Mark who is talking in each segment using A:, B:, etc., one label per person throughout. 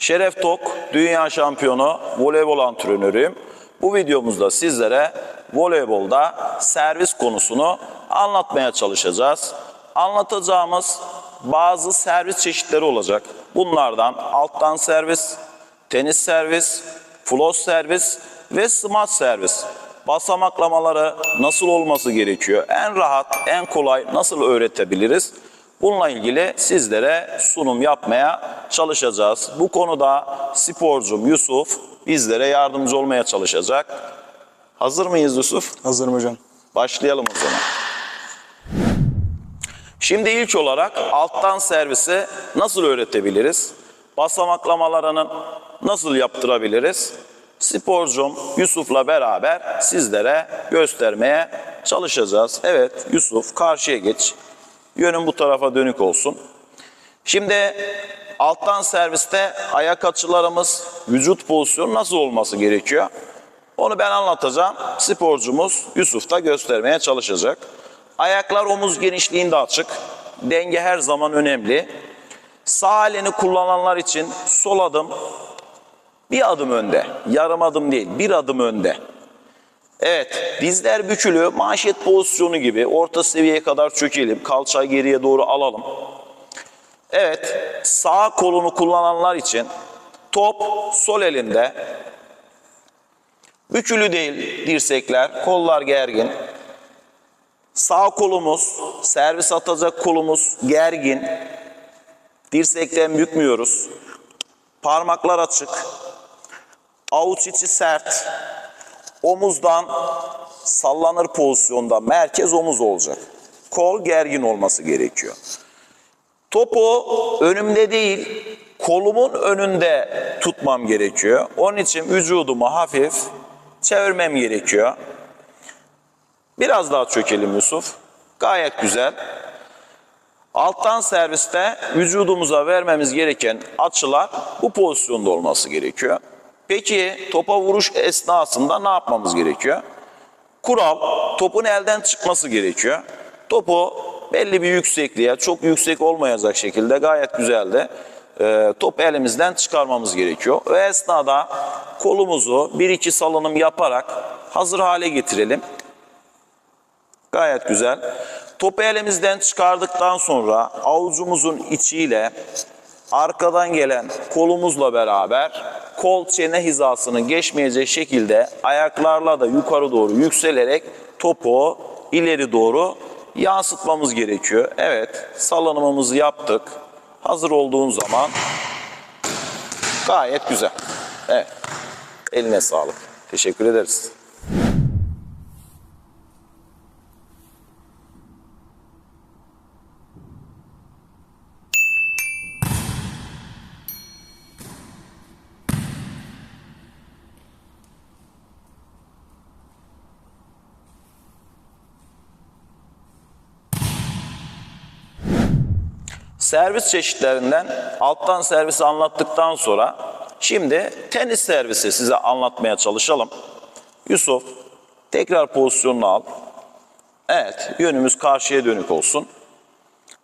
A: Şeref Tok, dünya şampiyonu voleybol antrenörüyüm. Bu videomuzda sizlere voleybolda servis konusunu anlatmaya çalışacağız. Anlatacağımız bazı servis çeşitleri olacak. Bunlardan alttan servis, tenis servis, floss servis ve smaç servis. Basamaklamaları nasıl olması gerekiyor? En rahat, en kolay nasıl öğretebiliriz? Bununla ilgili sizlere sunum yapmaya çalışacağız. Bu konuda sporcum Yusuf bizlere yardımcı olmaya çalışacak. Hazır mıyız Yusuf?
B: Hazırım hocam.
A: Başlayalım o zaman. Şimdi ilk olarak alttan servisi nasıl öğretebiliriz? Basamaklamalarını nasıl yaptırabiliriz? Sporcum Yusuf'la beraber sizlere göstermeye çalışacağız. Evet Yusuf karşıya geç. Yönün bu tarafa dönük olsun. Şimdi alttan serviste ayak açılarımız, vücut pozisyonu nasıl olması gerekiyor? Onu ben anlatacağım. Sporcumuz Yusuf da göstermeye çalışacak. Ayaklar omuz genişliğinde açık. Denge her zaman önemli. Sağ elini kullananlar için sol adım bir adım önde. Yarım adım değil, bir adım önde. Evet, dizler bükülü, manşet pozisyonu gibi orta seviyeye kadar çökelim. Kalçayı geriye doğru alalım. Evet, sağ kolunu kullananlar için top sol elinde. Bükülü değil dirsekler, kollar gergin. Sağ kolumuz, servis atacak kolumuz gergin. Dirsekten bükmüyoruz. Parmaklar açık. Avuç içi sert. Omuzdan sallanır pozisyonda merkez omuz olacak. Kol gergin olması gerekiyor. Topu önümde değil, kolumun önünde tutmam gerekiyor. Onun için vücudumu hafif çevirmem gerekiyor. Biraz daha çökelim Yusuf. Gayet güzel. Alttan serviste vücudumuza vermemiz gereken açılar bu pozisyonda olması gerekiyor. Peki topa vuruş esnasında ne yapmamız gerekiyor? Kural topun elden çıkması gerekiyor. Topu belli bir yüksekliğe, çok yüksek olmayacak şekilde gayet güzel de e, top elimizden çıkarmamız gerekiyor. O esnada kolumuzu bir iki salınım yaparak hazır hale getirelim. Gayet güzel. Topu elimizden çıkardıktan sonra avucumuzun içiyle arkadan gelen kolumuzla beraber kol çene hizasını geçmeyecek şekilde ayaklarla da yukarı doğru yükselerek topu ileri doğru yansıtmamız gerekiyor. Evet, salınımımızı yaptık. Hazır olduğun zaman gayet güzel. Evet. Eline sağlık. Teşekkür ederiz. Servis çeşitlerinden alttan servisi anlattıktan sonra şimdi tenis servisi size anlatmaya çalışalım. Yusuf tekrar pozisyonunu al. Evet yönümüz karşıya dönük olsun.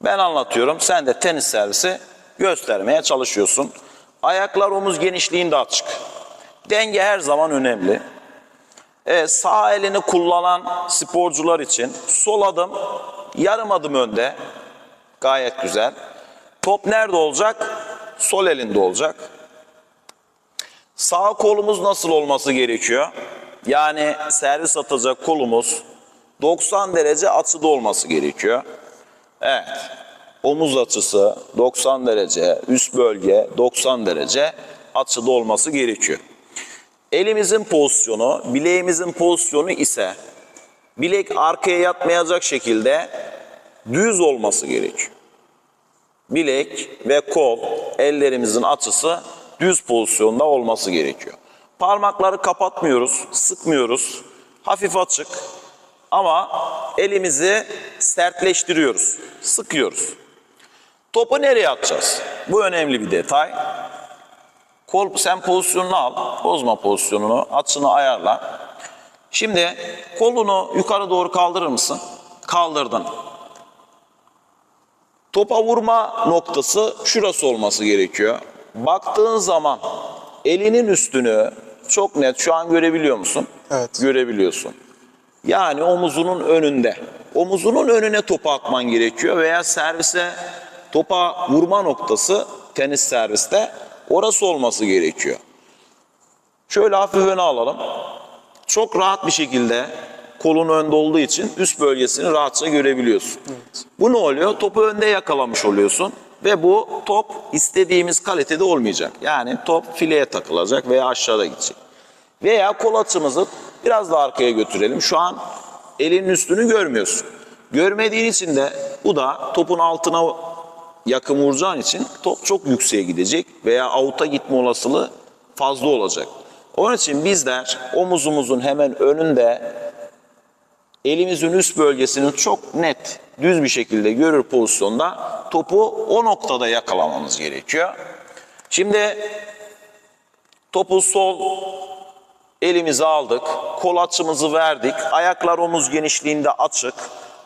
A: Ben anlatıyorum sen de tenis servisi göstermeye çalışıyorsun. Ayaklar omuz genişliğinde açık. Denge her zaman önemli. Evet, sağ elini kullanan sporcular için sol adım yarım adım önde. Gayet güzel. Top nerede olacak? Sol elinde olacak. Sağ kolumuz nasıl olması gerekiyor? Yani servis atacak kolumuz 90 derece açıda olması gerekiyor. Evet. Omuz açısı 90 derece, üst bölge 90 derece açıda olması gerekiyor. Elimizin pozisyonu, bileğimizin pozisyonu ise bilek arkaya yatmayacak şekilde düz olması gerekiyor. Bilek ve kol, ellerimizin açısı düz pozisyonda olması gerekiyor. Parmakları kapatmıyoruz, sıkmıyoruz. Hafif açık ama elimizi sertleştiriyoruz, sıkıyoruz. Topu nereye atacağız? Bu önemli bir detay. Kol sen pozisyonunu al, bozma pozisyonunu, açını ayarla. Şimdi kolunu yukarı doğru kaldırır mısın? Kaldırdın. Topa vurma noktası şurası olması gerekiyor. baktığın zaman elinin üstünü çok net şu an görebiliyor musun?
B: Evet.
A: Görebiliyorsun. Yani omuzunun önünde. Omuzunun önüne topu atman gerekiyor veya servise topa vurma noktası tenis serviste orası olması gerekiyor. Şöyle hafif öne alalım. Çok rahat bir şekilde kolun önde olduğu için üst bölgesini rahatça görebiliyorsun. Bu ne oluyor? Topu önde yakalamış oluyorsun ve bu top istediğimiz kalitede olmayacak. Yani top fileye takılacak veya aşağıda gidecek. Veya kol açımızı biraz daha arkaya götürelim. Şu an elinin üstünü görmüyorsun. Görmediğin için de bu da topun altına yakın vuracağın için top çok yükseğe gidecek veya avuta gitme olasılığı fazla olacak. Onun için bizler omuzumuzun hemen önünde elimizin üst bölgesinin çok net, düz bir şekilde görür pozisyonda topu o noktada yakalamamız gerekiyor. Şimdi topu sol elimize aldık, kol açımızı verdik, ayaklar omuz genişliğinde açık,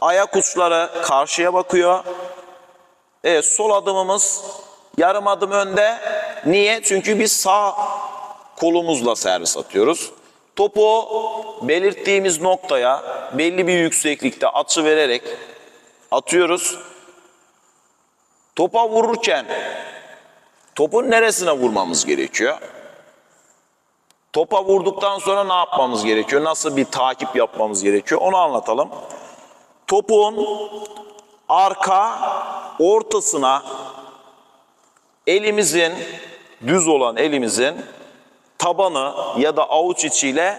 A: ayak uçları karşıya bakıyor. Evet, sol adımımız yarım adım önde. Niye? Çünkü biz sağ kolumuzla servis atıyoruz. Topu belirttiğimiz noktaya belli bir yükseklikte açı vererek atıyoruz. Topa vururken topun neresine vurmamız gerekiyor? Topa vurduktan sonra ne yapmamız gerekiyor? Nasıl bir takip yapmamız gerekiyor? Onu anlatalım. Topun arka ortasına elimizin düz olan elimizin tabanı ya da avuç içiyle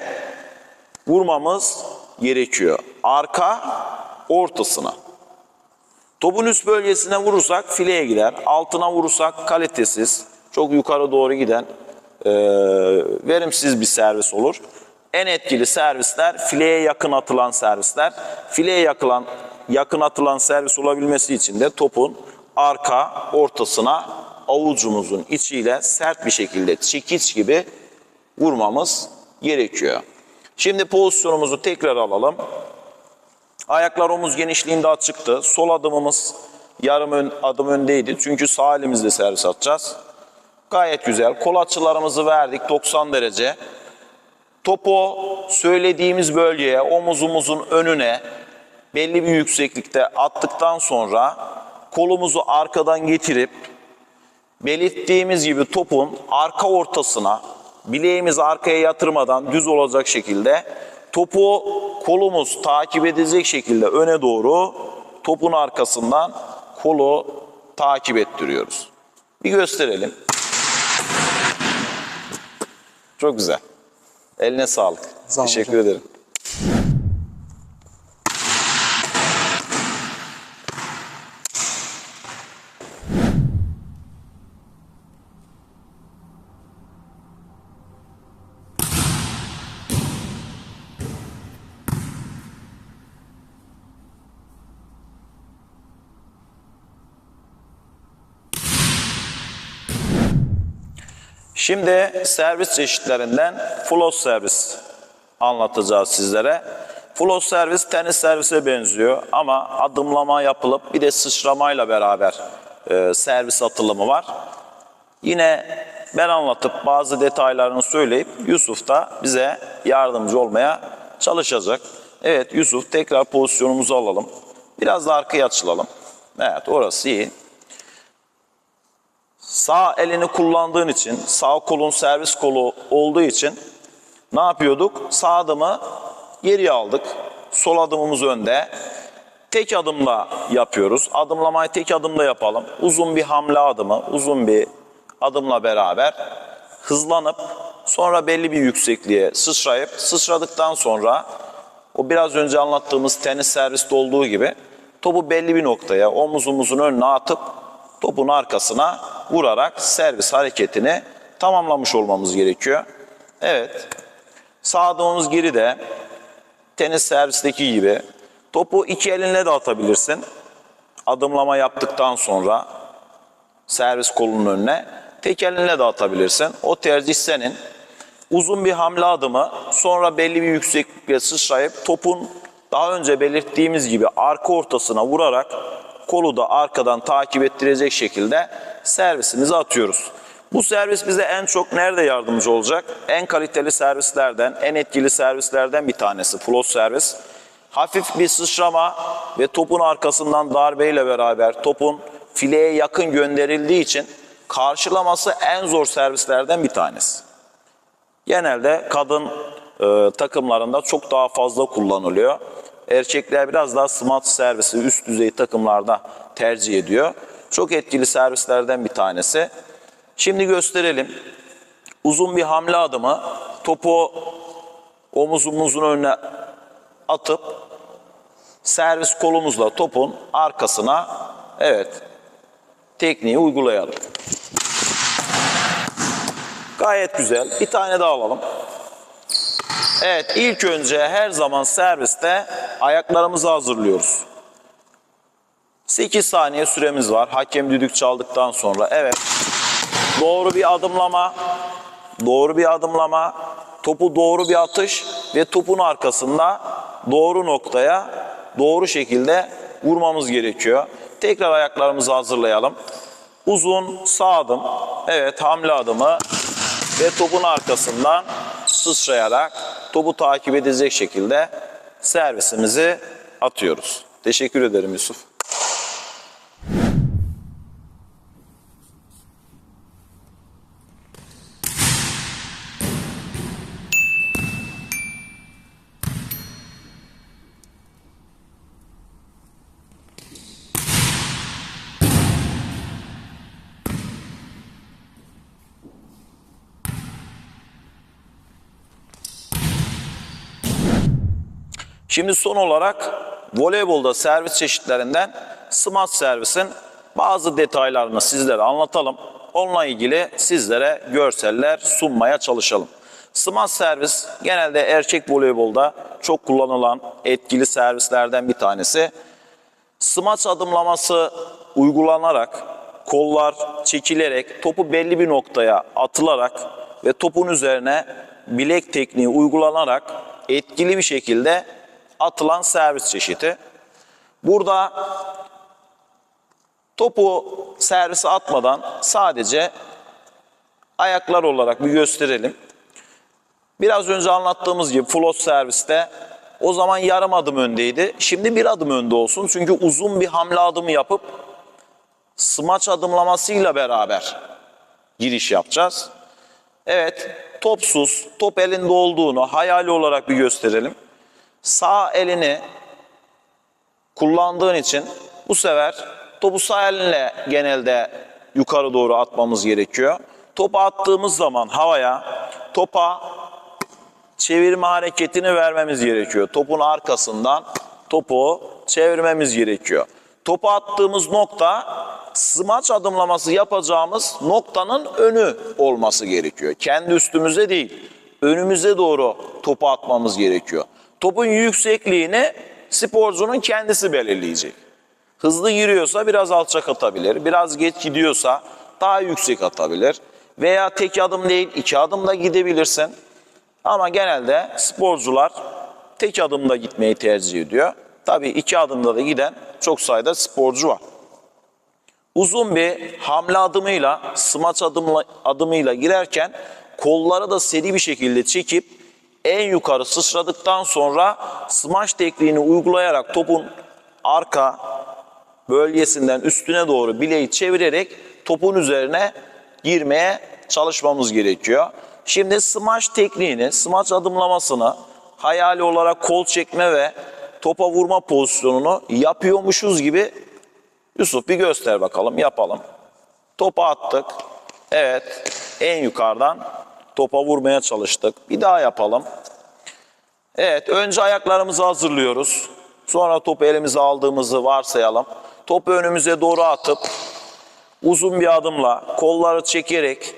A: vurmamız gerekiyor. Arka ortasına. Topun üst bölgesine vurursak fileye gider. Altına vurursak kalitesiz, çok yukarı doğru giden e, verimsiz bir servis olur. En etkili servisler fileye yakın atılan servisler. Fileye yakılan, yakın atılan servis olabilmesi için de topun arka ortasına avucumuzun içiyle sert bir şekilde çekiç gibi vurmamız gerekiyor. Şimdi pozisyonumuzu tekrar alalım. Ayaklar omuz genişliğinde açıktı. Sol adımımız yarım ön, adım öndeydi. Çünkü sağ elimizle servis atacağız. Gayet güzel. Kol açılarımızı verdik 90 derece. Topu söylediğimiz bölgeye, omuzumuzun önüne belli bir yükseklikte attıktan sonra kolumuzu arkadan getirip belirttiğimiz gibi topun arka ortasına bileğimizi arkaya yatırmadan düz olacak şekilde topu kolumuz takip edecek şekilde öne doğru topun arkasından kolu takip ettiriyoruz. Bir gösterelim. Çok güzel. Eline sağlık.
B: Sağ
A: Teşekkür
B: hocam.
A: ederim. Şimdi servis çeşitlerinden floss servis anlatacağız sizlere. Floss servis tenis servise benziyor ama adımlama yapılıp bir de sıçramayla beraber e, servis atılımı var. Yine ben anlatıp bazı detaylarını söyleyip Yusuf da bize yardımcı olmaya çalışacak. Evet Yusuf tekrar pozisyonumuzu alalım. Biraz da arkaya açılalım. Evet orası iyi. Sağ elini kullandığın için, sağ kolun servis kolu olduğu için ne yapıyorduk? Sağ adımı geriye aldık. Sol adımımız önde. Tek adımla yapıyoruz. Adımlamayı tek adımla yapalım. Uzun bir hamle adımı, uzun bir adımla beraber hızlanıp sonra belli bir yüksekliğe sıçrayıp sıçradıktan sonra o biraz önce anlattığımız tenis serviste olduğu gibi topu belli bir noktaya omuzumuzun önüne atıp topun arkasına vurarak servis hareketini tamamlamış olmamız gerekiyor. Evet. Sağ adımımız geride. Tenis servisteki gibi. Topu iki elinle de atabilirsin. Adımlama yaptıktan sonra servis kolunun önüne tek elinle de atabilirsin. O tercih senin. Uzun bir hamle adımı sonra belli bir yükseklikle sıçrayıp topun daha önce belirttiğimiz gibi arka ortasına vurarak kolu da arkadan takip ettirecek şekilde servisimizi atıyoruz. Bu servis bize en çok nerede yardımcı olacak? En kaliteli servislerden, en etkili servislerden bir tanesi floss servis. Hafif bir sıçrama ve topun arkasından darbeyle beraber topun fileye yakın gönderildiği için karşılaması en zor servislerden bir tanesi. Genelde kadın e, takımlarında çok daha fazla kullanılıyor. Erkekler biraz daha smart servisi üst düzey takımlarda tercih ediyor. Çok etkili servislerden bir tanesi. Şimdi gösterelim. Uzun bir hamle adımı topu omuzumuzun önüne atıp servis kolumuzla topun arkasına evet tekniği uygulayalım. Gayet güzel. Bir tane daha alalım. Evet ilk önce her zaman serviste ayaklarımızı hazırlıyoruz. 8 saniye süremiz var. Hakem düdük çaldıktan sonra. Evet. Doğru bir adımlama. Doğru bir adımlama. Topu doğru bir atış ve topun arkasında doğru noktaya doğru şekilde vurmamız gerekiyor. Tekrar ayaklarımızı hazırlayalım. Uzun sağ adım. Evet hamle adımı ve topun arkasından sıçrayarak topu takip edecek şekilde servisimizi atıyoruz. Teşekkür ederim Yusuf. Şimdi son olarak voleybolda servis çeşitlerinden smaç servisin bazı detaylarını sizlere anlatalım. Onunla ilgili sizlere görseller sunmaya çalışalım. Smaç servis genelde erkek voleybolda çok kullanılan etkili servislerden bir tanesi. Smaç adımlaması uygulanarak, kollar çekilerek, topu belli bir noktaya atılarak ve topun üzerine bilek tekniği uygulanarak etkili bir şekilde atılan servis çeşidi. Burada topu servise atmadan sadece ayaklar olarak bir gösterelim. Biraz önce anlattığımız gibi float serviste o zaman yarım adım öndeydi. Şimdi bir adım önde olsun. Çünkü uzun bir hamle adımı yapıp smaç adımlamasıyla beraber giriş yapacağız. Evet, topsuz, top elinde olduğunu hayali olarak bir gösterelim. Sağ elini kullandığın için bu sefer topu sağ elinle genelde yukarı doğru atmamız gerekiyor. Topu attığımız zaman havaya topa çevirme hareketini vermemiz gerekiyor. Topun arkasından topu çevirmemiz gerekiyor. Topu attığımız nokta smaç adımlaması yapacağımız noktanın önü olması gerekiyor. Kendi üstümüze değil, önümüze doğru topu atmamız gerekiyor. Topun yüksekliğini sporcunun kendisi belirleyecek. Hızlı giriyorsa biraz alçak atabilir. Biraz geç gidiyorsa daha yüksek atabilir. Veya tek adım değil iki adım da gidebilirsin. Ama genelde sporcular tek adımda gitmeyi tercih ediyor. Tabii iki adımda da giden çok sayıda sporcu var. Uzun bir hamle adımıyla, smaç adımla, adımıyla girerken kolları da seri bir şekilde çekip en yukarı sıçradıktan sonra smaç tekniğini uygulayarak topun arka bölgesinden üstüne doğru bileği çevirerek topun üzerine girmeye çalışmamız gerekiyor. Şimdi smaç tekniğini, smaç adımlamasını hayali olarak kol çekme ve topa vurma pozisyonunu yapıyormuşuz gibi Yusuf bir göster bakalım yapalım. Topa attık. Evet en yukarıdan topa vurmaya çalıştık. Bir daha yapalım. Evet önce ayaklarımızı hazırlıyoruz. Sonra topu elimize aldığımızı varsayalım. Topu önümüze doğru atıp uzun bir adımla kolları çekerek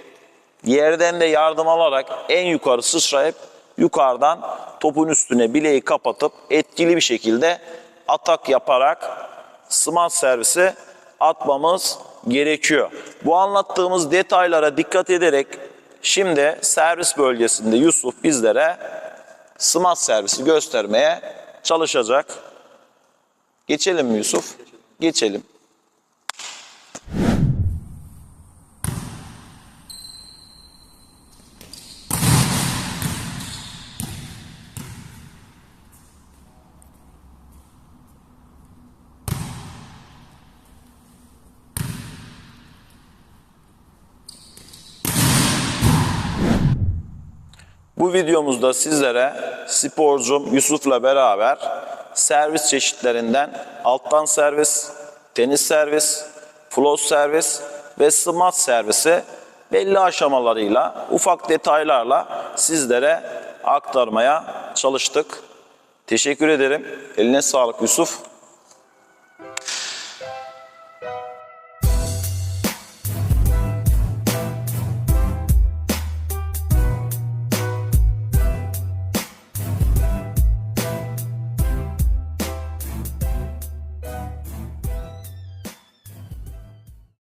A: yerden de yardım alarak en yukarı sıçrayıp yukarıdan topun üstüne bileği kapatıp etkili bir şekilde atak yaparak smaç servisi atmamız gerekiyor. Bu anlattığımız detaylara dikkat ederek şimdi servis bölgesinde Yusuf bizlere smaç servisi göstermeye çalışacak. Geçelim mi Yusuf? Geçelim. Bu videomuzda sizlere sporcum Yusuf'la beraber servis çeşitlerinden alttan servis, tenis servis, floss servis ve smaç servisi belli aşamalarıyla, ufak detaylarla sizlere aktarmaya çalıştık. Teşekkür ederim. Eline sağlık Yusuf.